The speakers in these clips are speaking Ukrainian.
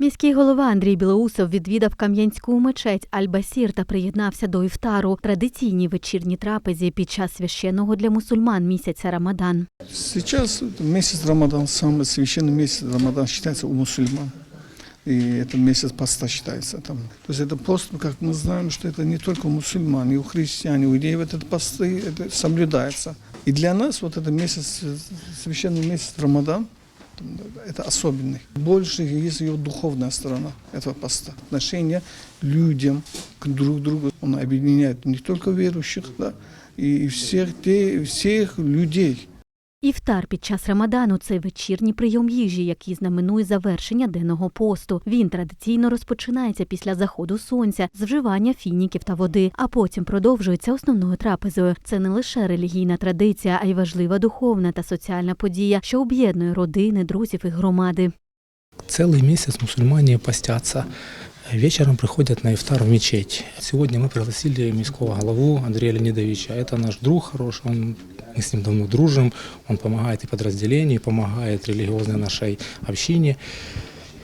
Міський голова Андрій Білоусов відвідав Кам'янську мечеть Аль-Басір та приєднався до іфтару традиційній вечірній трапезі під час священного для мусульман місяця Рамадан. Сейчас месяц Рамадан, самый священный месяц Рамадан считается у мусульман. И это месяц поста считается там. То есть это пост, как мы знаем, что это не только у мусульман, и у христиан, и у иудеев этот посты это соблюдается. И для нас вот этот месяц, э, священный месяц Рамадан, это особенный. Больше есть ее духовная сторона этого поста. Отношение людям к друг другу. Он объединяет не только верующих, да, и всех, те, всех людей. Іфтар під час Рамадану це вечірній прийом їжі, який знаменує завершення денного посту. Він традиційно розпочинається після заходу сонця з вживання фініків та води, а потім продовжується основною трапезою. Це не лише релігійна традиція, а й важлива духовна та соціальна подія, що об'єднує родини, друзів і громади. Целый месяц мусульмане постятся. Вечером приходят на ифтар в мечеть. Сегодня мы пригласили міського голову Андрея Леонидовича. Это наш друг хороший, он, мы с ним давно дружим. Он помогает и подразделению, и помогает религиозной нашей общине.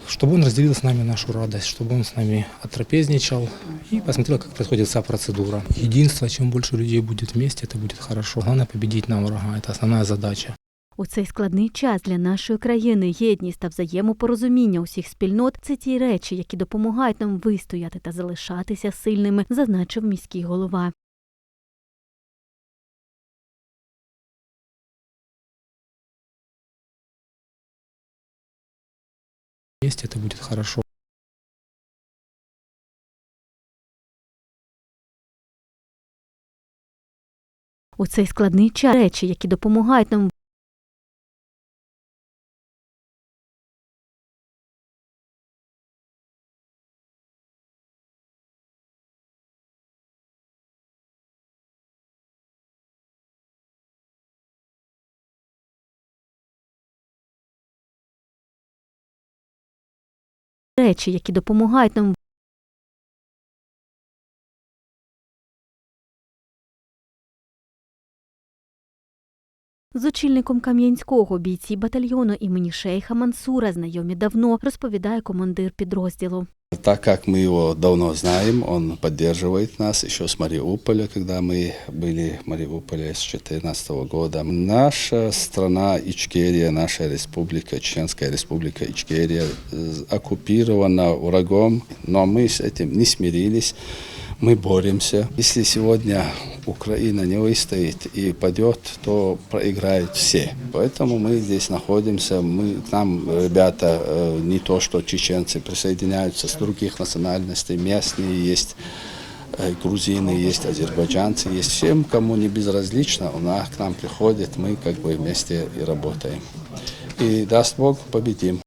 Чтобы он разделил с нами нашу радость, чтобы он с нами отрапезничал и посмотрел, как происходит вся процедура. Единство, чем больше людей будет вместе, это будет хорошо. Главное победить нам врага, это основная задача. У цей складний час для нашої країни єдність та взаємопорозуміння усіх спільнот це ті речі, які допомагають нам вистояти та залишатися сильними, зазначив міський голова. Вместе это будет хорошо. У цей складний час речі, які допомагають нам речі, які допомагають нам З очільником Кам'янського бійці батальйону імені Шейха Мансура знайомі давно, розповідає командир підрозділу. Так как мы его давно знаем, он поддерживает нас еще с Мариуполя, когда мы были в Мариуполе с 2014 года. Наша страна Ичкерия, наша республика, Чеченская республика Ичкерия, э, оккупирована врагом, но мы с этим не смирились. Мы боремся. Если сегодня Украина не выстоит и падет, то проиграют все. Поэтому мы здесь находимся. Мы, к нам ребята э, не то что чеченцы присоединяются с других национальностей, местные есть, э, грузины есть, азербайджанцы есть. Всем, кому не безразлично, у нас к нам приходят, мы как бы вместе и работаем. И даст Бог, победим.